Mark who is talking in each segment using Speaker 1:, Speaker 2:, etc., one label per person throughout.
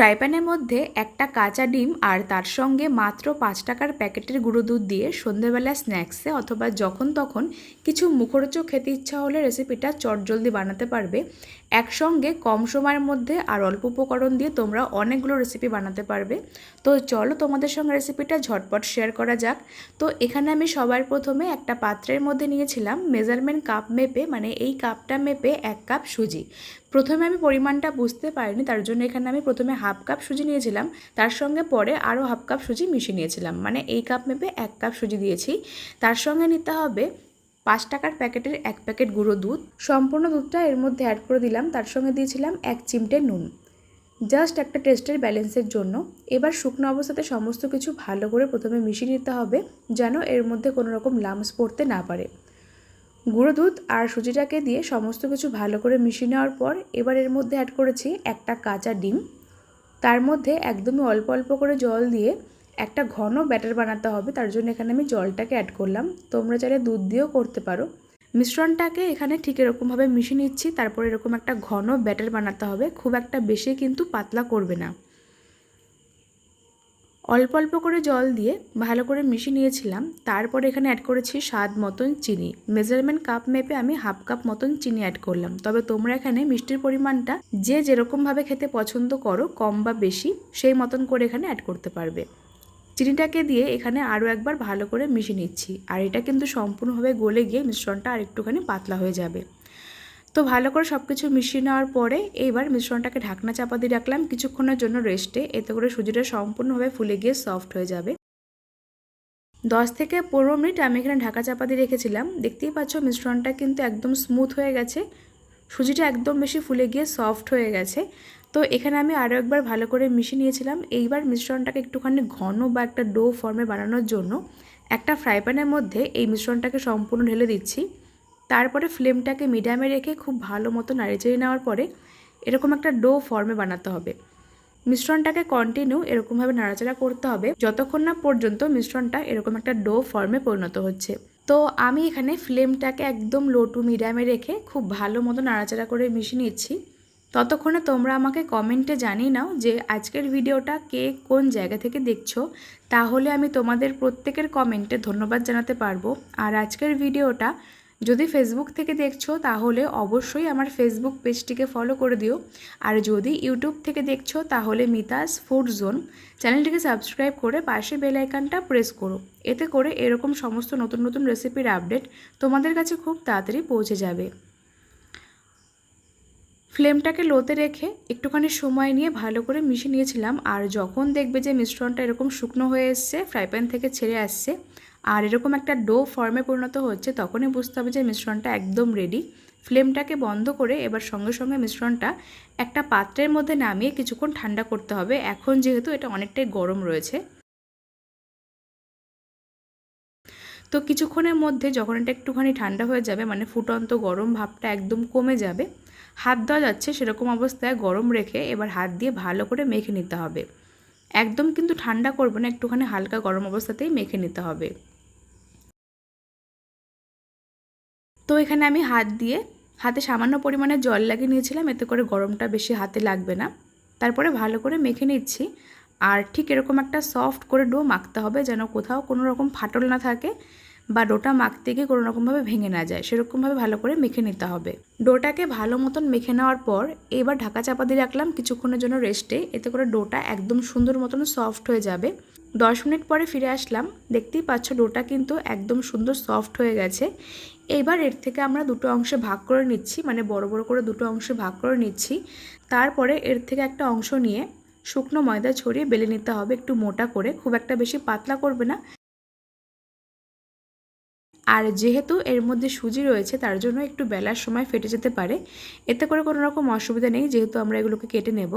Speaker 1: Fry প্যানের মধ্যে একটা কাঁচা ডিম আর তার সঙ্গে মাত্র পাঁচ টাকার প্যাকেটের গুঁড়ো দুধ দিয়ে সন্ধেবেলা স্ন্যাক্সে অথবা যখন তখন কিছু মুখরোচক খেতে ইচ্ছা হলে রেসিপিটা চটজলদি বানাতে পারবে। একসঙ্গে কম সময়ের মধ্যে আর অল্প উপকরণ দিয়ে তোমরা অনেকগুলো রেসিপি বানাতে পারবে। তো চলো তোমাদের সঙ্গে রেসিপিটা ঝটপট শেয়ার করা যাক। তো এখানে আমি সবার প্রথমে একটা পাত্রের মধ্যে নিয়েছিলাম মেজারমেন্ট কাপ মেপে মানে এই কাপটা মেপে এক কাপ সুজি। প্রথমে আমি পরিমাণটা বুঝতে পারিনি, তার জন্য এখানে আমি প্রথমে হাফ কাপ সুজি নিয়েছিলাম, তার সঙ্গে পরে আরও হাফ কাপ সুজি মিশিয়ে নিয়েছিলাম মানে এই কাপ মেপে এক কাপ সুজি দিয়েছি। তার সঙ্গে নিতে হবে পাঁচ টাকার প্যাকেটের এক প্যাকেট গুঁড়ো দুধ, সম্পূর্ণ দুধটা এর মধ্যে অ্যাড করে দিলাম, তার সঙ্গে দিয়েছিলাম এক চিমটে নুন। জাস্ট একটা টেস্টের ব্যালেন্সের জন্য। এবার শুকনো অবস্থাতে সমস্ত কিছু ভালো করে প্রথমে মিশিয়ে নিতে হবে, যেন এর মধ্যে কোনো রকম লামস পড়তে না পারে। গুঁড়ো দুধ আর সুজিটাকে দিয়ে সমস্ত কিছু ভালো করে মিশিয়ে নেওয়ার পর এবার এর মধ্যে অ্যাড করেছি একটা কাঁচা ডিম। তার মধ্যে একদমই অল্প অল্প করে জল দিয়ে একটা ঘন ব্যাটার বানাতে হবে, তার জন্য এখানে আমি জলটাকে অ্যাড করলাম। তোমরা চাইলে দুধ দিয়েও করতে পারো। মিশ্রণটাকে এখানে ঠিক এরকমভাবে মিশিয়ে নিচ্ছি, তারপর এরকম একটা ঘন ব্যাটার বানাতে হবে। খুব একটা বেশি কিন্তু পাতলা করবে না। অল্প অল্প করে জল দিয়ে ভালো করে মিশিয়ে নিয়েছিলাম। তারপর এখানে অ্যাড করেছি স্বাদ মতন চিনি। মেজারমেন্ট কাপ মেপে আমি হাফ কাপ মতন চিনি অ্যাড করলাম। তবে তোমরা এখানে মিষ্টির পরিমাণটা যে যেরকমভাবে খেতে পছন্দ করো, কম বা বেশি, সেই মতন করে এখানে অ্যাড করতে পারবে। চিনিটাকে দিয়ে এখানে আরও একবার ভালো করে মিশিয়ে নিচ্ছি। আর এটা কিন্তু সম্পূর্ণভাবে গলে গিয়ে মিশ্রণটা আর একটুখানি পাতলা হয়ে যাবে। তো ভালো করে সব কিছু মিশিয়ে নেওয়ার পরে এইবার মিশ্রণটাকে ঢাকনা চাপা দিয়ে রাখলাম। কিছুক্ষণের জন্য রেস্টে এতে করে সুজিটা সম্পূর্ণভাবে ফুলে গিয়ে সফট হয়ে যাবে। দশ থেকে পনেরো মিনিট আমি এখানে ঢাকা চাপা দিয়ে রেখেছিলাম। দেখতেই পাচ্ছ মিশ্রণটা কিন্তু একদম স্মুথ হয়ে গেছে। সুজিটা একদম বেশি ফুলে গিয়ে সফট হয়ে গেছে। তো এখানে আমি আরও একবার ভালো করে মিশিয়ে নিয়েছিলাম। এইবার মিশ্রণটাকে একটুখানি ঘন বা একটা ডো ফর্মে বানানোর জন্য একটা ফ্রাই প্যানের মধ্যে এই মিশ্রণটাকে সম্পূর্ণ ঢেলে দিচ্ছি। তারপরে ফ্লেমটাকে মিডিয়ামে রেখে খুব ভালো মতো নাড়িচাড়ি নেওয়ার পরে এরকম একটা ডো ফর্মে বানাতে হবে। মিশ্রণটাকে কন্টিনিউ এরকমভাবে নাড়াচাড়া করতে হবে। যতক্ষণ না পর্যন্ত মিশ্রণটা এরকম একটা ডো ফর্মে পরিণত হচ্ছে। তো আমি এখানে ফ্লেমটাকে একদম লো টু মিডিয়ামে রেখে খুব ভালো মতো নাড়াচাড়া করে মিশিয়ে নিচ্ছি। ততক্ষণে তোমরা আমাকে কমেন্টে জানিয়ে নাও যে আজকের ভিডিওটা কে কোন জায়গা থেকে দেখছ। তাহলে আমি তোমাদের প্রত্যেকের কমেন্টে ধন্যবাদ জানাতে পারব। আর আজকের ভিডিওটা যদি ফেসবুক থেকে দেখছ, তাহলে অবশ্যই আমার ফেসবুক পেজটিকে ফলো করে দিও। আর যদি ইউটিউব থেকে দেখছ, তাহলে মিতাস ফুড জোন চ্যানেলটিকে সাবস্ক্রাইব করে পাশে বেল আইকনটা প্রেস করো। এতে করে এরকম সমস্ত নতুন নতুন রেসিপির আপডেট তোমাদের কাছে খুব তাড়াতাড়ি পৌঁছে যাবে। ফ্লেমটাকে লোতে রেখে একটুখানি সময় নিয়ে ভালো করে মিশিয়ে নিয়েছিলাম। আর যখন দেখবে যে মিশ্রণটা এরকম শুকনো হয়ে এসছে ফ্রাই প্যান থেকে ছেড়ে আসছে আর এরকম একটা ডো ফর্মে পরিণত হচ্ছে, তখনই বুঝতে হবে যে মিশ্রণটা একদম রেডি ফ্লেমটাকে বন্ধ করে এবার সঙ্গে সঙ্গে মিশ্রণটা একটা পাত্রের মধ্যে নামিয়ে কিছুক্ষণ ঠান্ডা করতে হবে। এখন যেহেতু এটা অনেকটাই গরম রয়েছে। তো কিছুক্ষণের মধ্যে যখন এটা একটুখানি ঠান্ডা হয়ে যাবে মানে ফুটন্ত গরম ভাবটা একদম কমে যাবে, হাত দেওয়া যাচ্ছে সেরকম অবস্থায় গরম রেখে এবার হাত দিয়ে ভালো করে মেখে নিতে হবে। একদম কিন্তু ঠান্ডা করবে না, একটুখানি হালকা গরম অবস্থাতেই মেখে নিতে হবে। তো এখানে আমি হাত দিয়ে, হাতে সামান্য পরিমাণে জল লাগিয়ে নিয়েছিলাম, এতে করে গরমটা বেশি হাতে লাগবে না। তারপরে ভালো করে মেখে নিচ্ছি। আর ঠিক এরকম একটা সফট করে ডো মাখতে হবে যেন কোথাও কোনো রকম ফাটল না থাকে বা ডোটা মাখতে গিয়ে কোনো রকমভাবে ভেঙে না যায়। সেরকমভাবে ভালো করে মেখে নিতে হবে। ডোটাকে ভালো মতন মেখে নেওয়ার পর এবার ঢাকা চাপা দিয়ে রাখলাম কিছুক্ষণের জন্য রেস্টে এতে করে ডোটা একদম সুন্দর মতন সফট হয়ে যাবে। দশ মিনিট পরে ফিরে আসলাম। দেখতেই পাচ্ছ ডোটা কিন্তু একদম সুন্দর সফট হয়ে গেছে। এইবার এর থেকে আমরা দুটো অংশে ভাগ করে নিচ্ছি মানে বড় বড় করে দুটো অংশে ভাগ করে নিচ্ছি। তারপরে এর থেকে একটা অংশ নিয়ে শুকনো ময়দা ছড়িয়ে বেলে নিতে হবে একটু মোটা করে, খুব একটা বেশি পাতলা করবে না। আর যেহেতু এর মধ্যে সুজি রয়েছে, তার জন্য একটু বেলার সময় ফেটে যেতে পারে। এতে করে কোনো রকম অসুবিধা নেই, যেহেতু আমরা এগুলোকে কেটে নেব।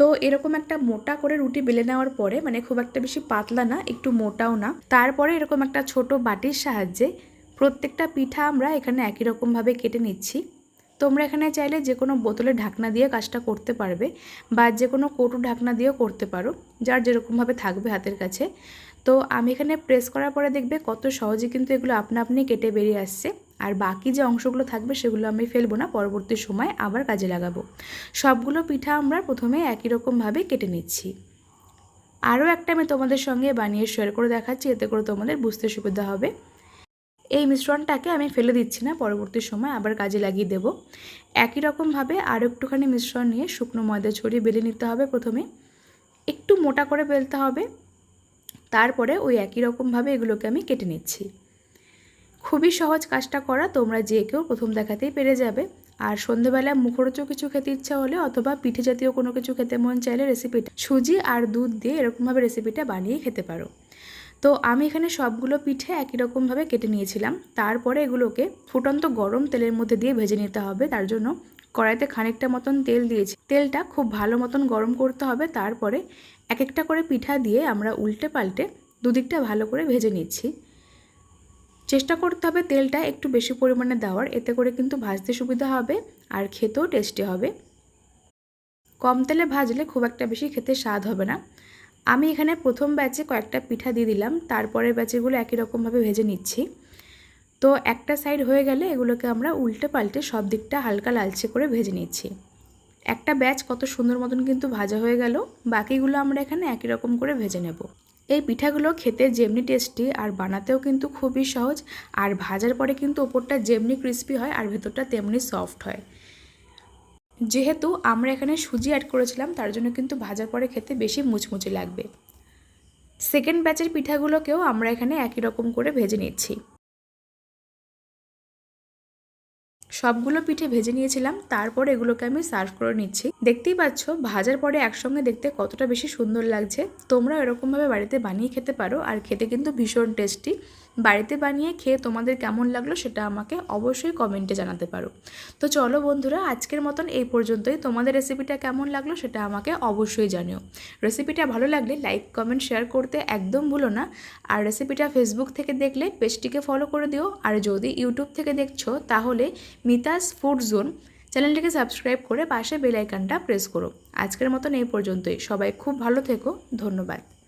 Speaker 1: তো এরকম একটা মোটা করে রুটি বেলে নেওয়ার পরে মানে খুব একটা বেশি পাতলা না, একটু মোটাও না, তারপরে এরকম একটা ছোট বাটির সাহায্যে প্রত্যেকটা পিঠা আমরা এখানে একই রকমভাবে কেটে নিচ্ছি। তোমরা এখানে চাইলে যে কোনো বোতলে ঢাকনা দিয়ে কাজটা করতে পারবে বা যে কোনো কটু ঢাকনা দিয়েও করতে পারো, যার যেরকমভাবে থাকবে হাতের কাছে। তো আমি এখানে প্রেস করার পরে দেখবে কত সহজে কিন্তু এগুলো আপনা আপনি কেটে বেরিয়ে আসছে। আর বাকি যে অংশগুলো থাকবে সেগুলো আমি ফেলব না, পরবর্তী সময় আবার কাজে লাগাবো। সবগুলো পিঠা আমরা প্রথমে একই রকমভাবে কেটে নিচ্ছি। আরও একটা আমি তোমাদের সঙ্গে বানিয়ে শেয়ার করে দেখাচ্ছি, এতে করে তোমাদের বুঝতে সুবিধা হবে। এই মিশ্রণটাকে আমি ফেলে দিচ্ছি না, পরবর্তী সময় আবার কাজে লাগিয়ে দেব। একই রকমভাবে আরও একটুখানি মিশ্রণ নিয়ে শুকনো ময়দা ছড়িয়ে বেলে নিতে হবে প্রথমে। একটু মোটা করে বেলতে হবে। তারপরে ওই একই রকমভাবে এগুলোকে আমি কেটে নিচ্ছি। খুবই সহজ কাজটা করা, তোমরা যে কেউ প্রথম দেখাতেই পেরে যাবে। আর সন্ধেবেলায় মুখরোচক কিছু খেতে ইচ্ছা হলে অথবা পিঠে জাতীয় কোনো কিছু খেতে মন চাইলে রেসিপিটা সুজি আর দুধ দিয়ে এরকমভাবে রেসিপিটা বানিয়ে খেতে পারো। তো আমি এখানে সবগুলো পিঠে একই রকমভাবে কেটে নিয়েছিলাম। তারপরে এগুলোকে ফুটন্ত গরম তেলের মধ্যে দিয়ে ভেজে নিতে হবে। তার জন্য কড়াইতে খানিকটা মতন তেল দিয়েছি। তেলটা খুব ভালো মতন গরম করতে হবে। তারপরে এক একটা করে পিঠা দিয়ে আমরা উল্টে পাল্টে দুদিকটা ভালো করে ভেজে নিচ্ছি। চেষ্টা করতে হবে তেলটা একটু বেশি পরিমাণে দেওয়ার, এতে করে কিন্তু ভাজতে সুবিধা হবে আর খেতেও টেস্টি হবে। কম তেলে ভাজলে খুব একটা বেশি খেতে স্বাদ হবে না। আমি এখানে প্রথম ব্যাচে কয়েকটা পিঠা দিয়ে দিলাম, তারপরের ব্যাচেগুলো একই রকমভাবে ভেজে নিচ্ছি। তো একটা সাইড হয়ে গেলে এগুলোকে আমরা উল্টে পাল্টে সব দিকটা হালকা লালচে করে ভেজে নিচ্ছি। একটা ব্যাচ কত সুন্দর মতন কিন্তু ভাজা হয়ে গেল, বাকিগুলো আমরা এখানে একই রকম করে ভেজে নেব। এই পিঠাগুলো খেতে যেমনি টেস্টি আর বানাতেও কিন্তু খুবই সহজ আর ভাজার পরে কিন্তু ওপরটা যেমনি ক্রিস্পি হয় আর ভেতরটা তেমনি সফট হয়। যেহেতু আমরা এখানে সুজি অ্যাড করেছিলাম, তার জন্য কিন্তু ভাজার পরে খেতে বেশি মুচমুচে লাগবে। সেকেন্ড ব্যাচের পিঠাগুলোকেও আমরা এখানে একই রকম করে ভেজে নিচ্ছি। সবগুলো পিঠে ভেজে নিয়েছিলাম, তারপর এগুলোকে আমি সার্ভ করে নিচ্ছি। দেখতেই পাচ্ছ, ভাজার পরে একসঙ্গে দেখতে কতটা বেশি সুন্দর লাগছে। তোমরা এরকমভাবে বাড়িতে বানিয়ে খেতে পারো, আর খেতে কিন্তু ভীষণ টেস্টি বাড়িতে বানিয়ে খেয়ে তোমাদের কেমন লাগল সেটা আমাকে অবশ্যই কমেন্টে জানাতে পারো। তো চলো বন্ধুরা, আজকের মতন এই পর্যন্তই। তোমাদের রেসিপিটা কেমন লাগল সেটা আমাকে অবশ্যই জানিও। রেসিপিটা ভালো লাগলে লাইক কমেন্ট শেয়ার করতে একদম ভুলো না। আর রেসিপিটা ফেসবুক থেকে দেখলে পেজটিকে ফলো করে দিও। আর যদি ইউটিউব থেকে দেখছ, তাহলে মিতাস ফুড জোন চ্যানেলটিকে সাবস্ক্রাইব করে পাশে বেল আইকনটা প্রেস করো। আজকের মতন এই পর্যন্তই। সবাই খুব ভালো থেকো। ধন্যবাদ।